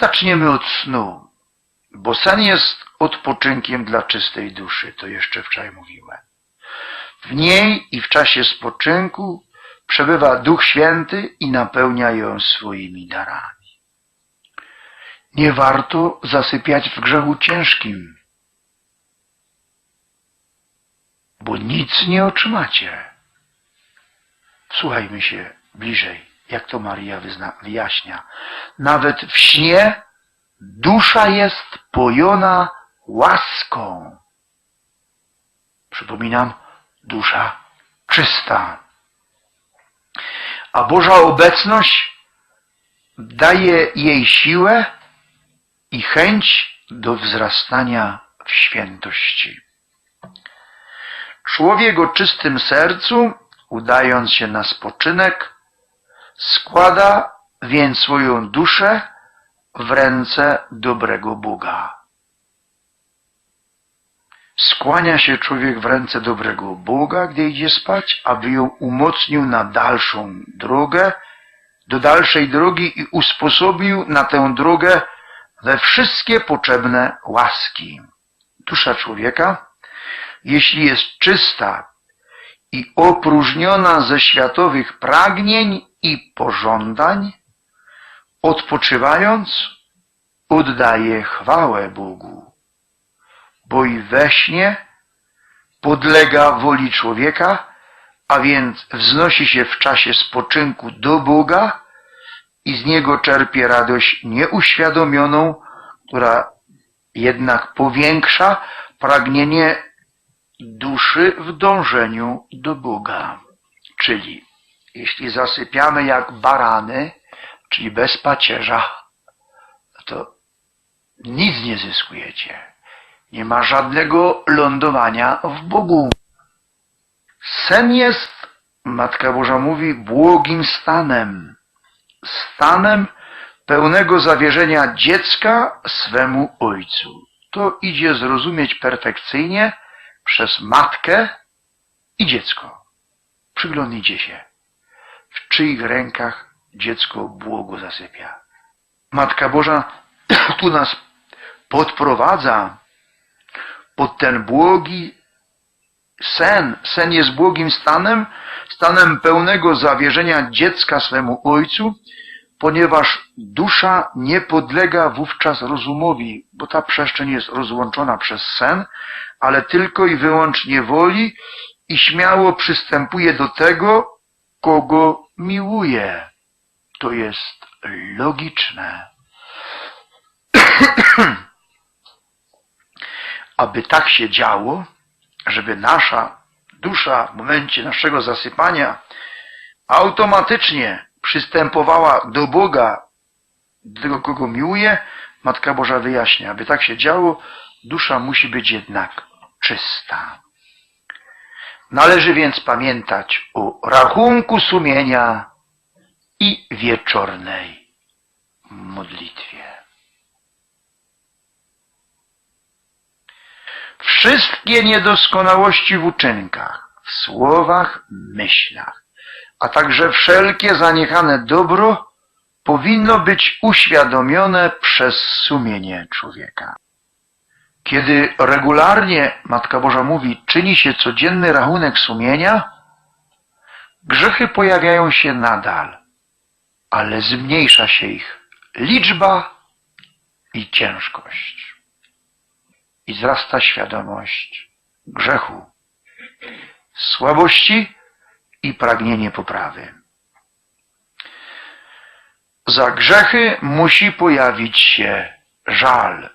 Zaczniemy od snu, bo sen jest odpoczynkiem dla czystej duszy, to jeszcze wczoraj mówiłem. W niej i w czasie spoczynku przebywa Duch Święty i napełnia ją swoimi darami. Nie warto zasypiać w grzechu ciężkim, bo nic nie otrzymacie. Słuchajmy się bliżej, jak to Maria wyzna, wyjaśnia. Nawet w śnie dusza jest pojona łaską. Przypominam, dusza czysta. A Boża obecność daje jej siłę i chęć do wzrastania w świętości. Człowiek o czystym sercu, udając się na spoczynek, składa więc swoją duszę w ręce dobrego Boga. Skłania się człowiek w ręce dobrego Boga, gdy idzie spać, aby ją umocnił na dalszą drogę, do dalszej drogi i usposobił na tę drogę we wszystkie potrzebne łaski. Dusza człowieka, jeśli jest czysta i opróżniona ze światowych pragnień i pożądań, odpoczywając, oddaje chwałę Bogu, bo i we śnie podlega woli człowieka, a więc wznosi się w czasie spoczynku do Boga i z niego czerpie radość nieuświadomioną, która jednak powiększa pragnienie duszy w dążeniu do Boga. Czyli jeśli zasypiamy jak barany, czyli bez pacierza, to nic nie zyskujecie. Nie ma żadnego lądowania w Bogu. Sen jest, Matka Boża mówi, błogim stanem. Stanem pełnego zawierzenia dziecka swemu ojcu. To idzie zrozumieć perfekcyjnie przez matkę i dziecko. Przyglądnijcie się, w czyich rękach dziecko błogo zasypia. Matka Boża tu nas podprowadza pod ten błogi sen. Sen jest błogim stanem, stanem pełnego zawierzenia dziecka swemu ojcu, ponieważ dusza nie podlega wówczas rozumowi, bo ta przestrzeń jest rozłączona przez sen, ale tylko i wyłącznie woli i śmiało przystępuje do tego, kogo miłuje. To jest logiczne. Aby tak się działo, żeby nasza dusza w momencie naszego zasypania automatycznie przystępowała do Boga, do tego, kogo miłuje, Matka Boża wyjaśnia, aby tak się działo, dusza musi być jednak czysta. Należy więc pamiętać o rachunku sumienia i wieczornej modlitwie. Wszystkie niedoskonałości w uczynkach, w słowach, myślach, a także wszelkie zaniechane dobro powinno być uświadomione przez sumienie człowieka. Kiedy regularnie, Matka Boża mówi, czyni się codzienny rachunek sumienia, grzechy pojawiają się nadal, ale zmniejsza się ich liczba i ciężkość. I wzrasta świadomość grzechu, słabości i pragnienie poprawy. Za grzechy musi pojawić się żal.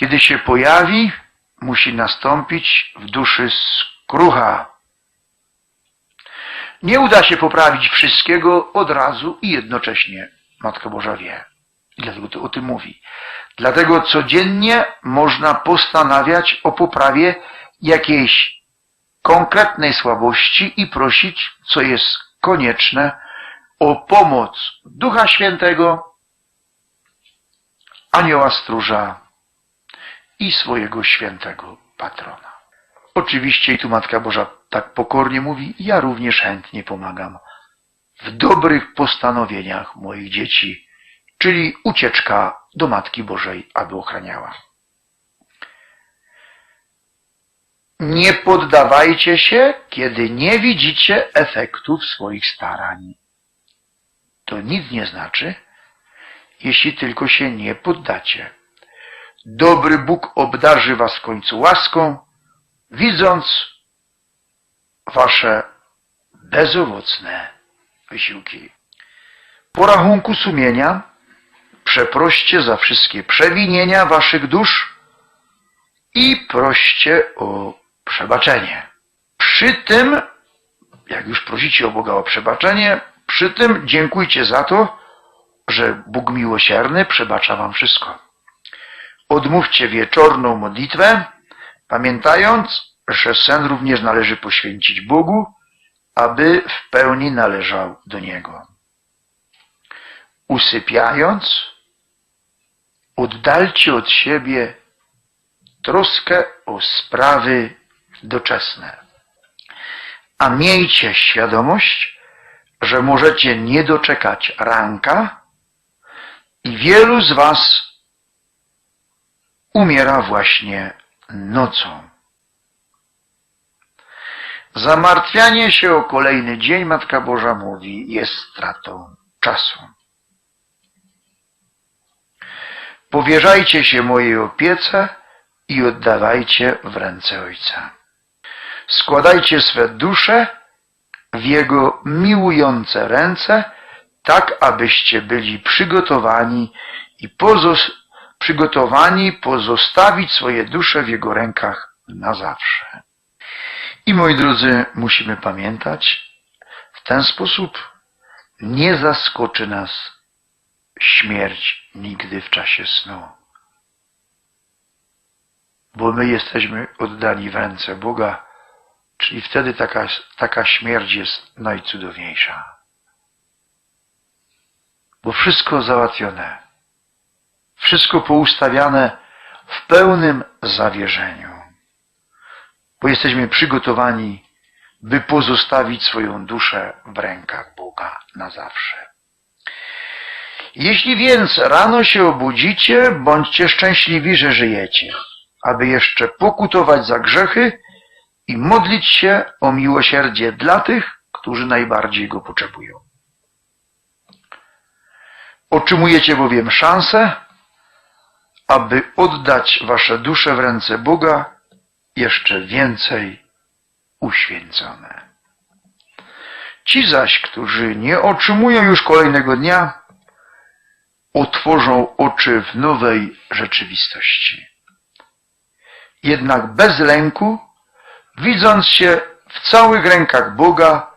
Kiedy się pojawi, musi nastąpić w duszy skrucha. Nie uda się poprawić wszystkiego od razu i jednocześnie. Matka Boża wie. I dlatego to o tym mówi. Dlatego codziennie można postanawiać o poprawie jakiejś konkretnej słabości i prosić, co jest konieczne, o pomoc Ducha Świętego, Anioła Stróża i swojego świętego patrona. Oczywiście i tu Matka Boża tak pokornie mówi, ja również chętnie pomagam w dobrych postanowieniach moich dzieci czyli ucieczka do Matki Bożej, aby ochraniała. Nie poddawajcie się, kiedy nie widzicie efektów swoich starań. To nic nie znaczy, jeśli tylko się nie poddacie. Dobry Bóg obdarzy was w końcu łaską, widząc wasze bezowocne wysiłki. Po rachunku sumienia przeproście za wszystkie przewinienia waszych dusz i proście o przebaczenie. Przy tym, jak już prosicie o Boga o przebaczenie, przy tym dziękujcie za to, że Bóg miłosierny przebacza wam wszystko. Odmówcie wieczorną modlitwę, pamiętając, że sen również należy poświęcić Bogu, aby w pełni należał do Niego. Usypiając, oddalcie od siebie troskę o sprawy doczesne. A miejcie świadomość, że możecie nie doczekać ranka i wielu z Was umiera właśnie nocą. Zamartwianie się o kolejny dzień, Matka Boża mówi, jest stratą czasu. Powierzajcie się mojej opiece i oddawajcie w ręce Ojca. Składajcie swe dusze w Jego miłujące ręce, tak abyście byli przygotowani i pozos przygotowani pozostawić swoje dusze w Jego rękach na zawsze. I moi drodzy, musimy pamiętać, w ten sposób nie zaskoczy nas śmierć nigdy w czasie snu. Bo my jesteśmy oddani w ręce Boga, czyli wtedy taka, taka śmierć jest najcudowniejsza. Bo wszystko załatwione, wszystko poustawiane w pełnym zawierzeniu. Bo jesteśmy przygotowani, by pozostawić swoją duszę w rękach Boga na zawsze. Jeśli więc rano się obudzicie, bądźcie szczęśliwi, że żyjecie, aby jeszcze pokutować za grzechy i modlić się o miłosierdzie dla tych, którzy najbardziej go potrzebują. Otrzymujecie bowiem szansę, aby oddać wasze dusze w ręce Boga jeszcze więcej uświęcone. Ci zaś, którzy nie otrzymują już kolejnego dnia, otworzą oczy w nowej rzeczywistości. Jednak bez lęku, widząc się w całych rękach Boga,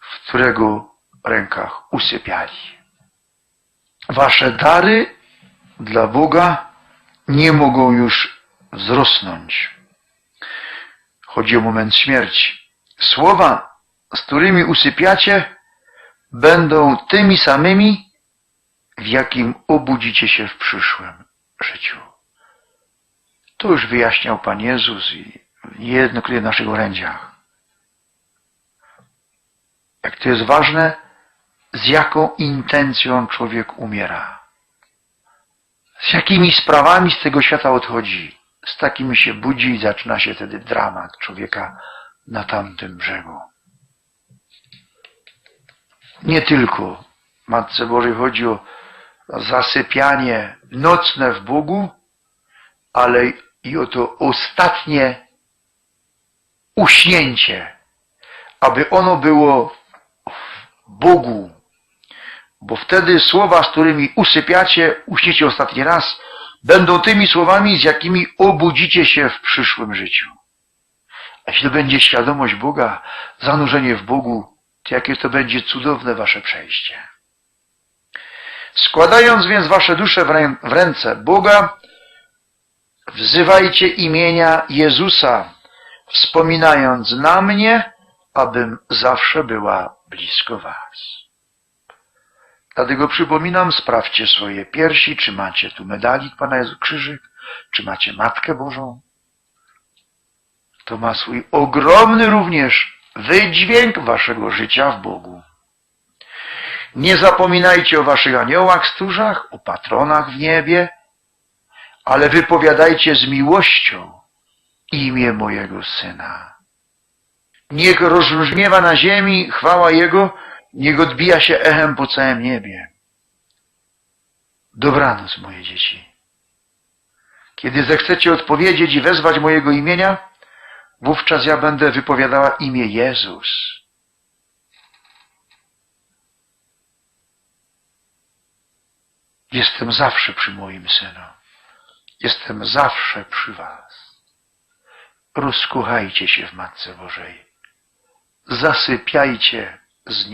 w którego rękach usypiali. Wasze dary dla Boga nie mogą już wzrosnąć. Chodzi o moment śmierci. Słowa, z którymi usypiacie, będą tymi samymi, w jakim obudzicie się w przyszłym życiu. To już wyjaśniał Pan Jezus i niejednokrotnie w naszych orędziach. Jak to jest ważne, z jaką intencją człowiek umiera. Z jakimi sprawami z tego świata odchodzi. Z takimi się budzi i zaczyna się wtedy dramat człowieka na tamtym brzegu. Nie tylko Matce Bożej chodzi o zasypianie nocne w Bogu, ale i o to ostatnie uśnięcie, aby ono było w Bogu, bo wtedy słowa, z którymi usypiacie, uśniecie ostatni raz, będą tymi słowami, z jakimi obudzicie się w przyszłym życiu. A jeśli to będzie świadomość Boga, zanurzenie w Bogu, to jakie to będzie cudowne wasze przejście. Składając więc wasze dusze w ręce Boga, wzywajcie imienia Jezusa, wspominając na mnie, abym zawsze była blisko was. Dlatego przypominam, sprawdźcie swoje piersi, czy macie tu medalik Pana Jezu Krzyżyk, czy macie Matkę Bożą. To ma swój ogromny również wydźwięk waszego życia w Bogu. Nie zapominajcie o waszych aniołach stróżach, o patronach w niebie, ale wypowiadajcie z miłością imię mojego Syna. Niech rozbrzmiewa na ziemi chwała Jego, niech odbija się echem po całym niebie. Dobranoc, moje dzieci. Kiedy zechcecie odpowiedzieć i wezwać mojego imienia, wówczas ja będę wypowiadała imię Jezus. Jestem zawsze przy moim synu. Jestem zawsze przy was. Rozkochajcie się w Matce Bożej. Zasypiajcie z.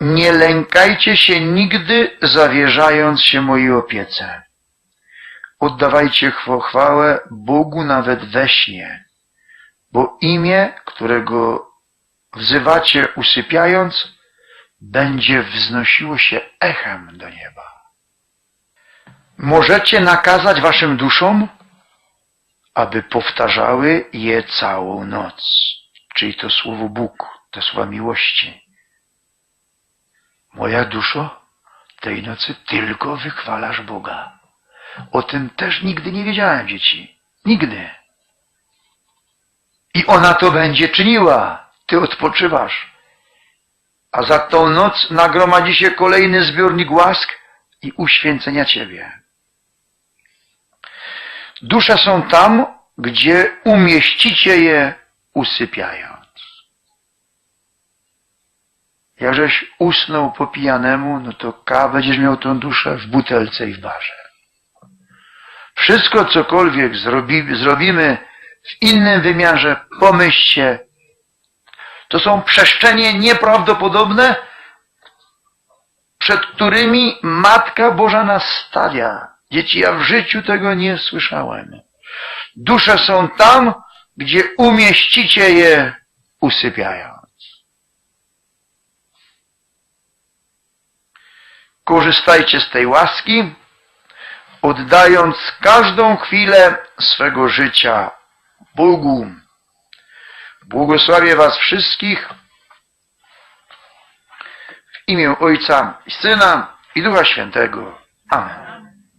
Nie lękajcie się nigdy, zawierzając się mojej opiece. Oddawajcie chwałę Bogu nawet we śnie, bo imię, którego wzywacie usypiając, będzie wznosiło się echem do nieba. Możecie nakazać waszym duszom, aby powtarzały je całą noc, czyli to słowo Bóg, te słowa miłości. Moja duszo, tej nocy tylko wychwalasz Boga. O tym też nigdy nie wiedziałem, dzieci. Nigdy. I ona to będzie czyniła. Ty odpoczywasz. A za tą noc nagromadzi się kolejny zbiornik łask i uświęcenia Ciebie. Dusze są tam, gdzie umieścicie je usypiając. Jakżeś usnął po pijanemu, no to ka będziesz miał tą duszę w butelce i w barze. Wszystko, cokolwiek zrobi, zrobimy w innym wymiarze, pomyślcie, to są przestrzenie nieprawdopodobne, przed którymi Matka Boża nas stawia. Dzieci, ja w życiu tego nie słyszałem. Dusze są tam, gdzie umieścicie je usypiając. Korzystajcie z tej łaski, oddając każdą chwilę swego życia Bogu. Błogosławię Was wszystkich w imię Ojca i Syna i Ducha Świętego. Amen.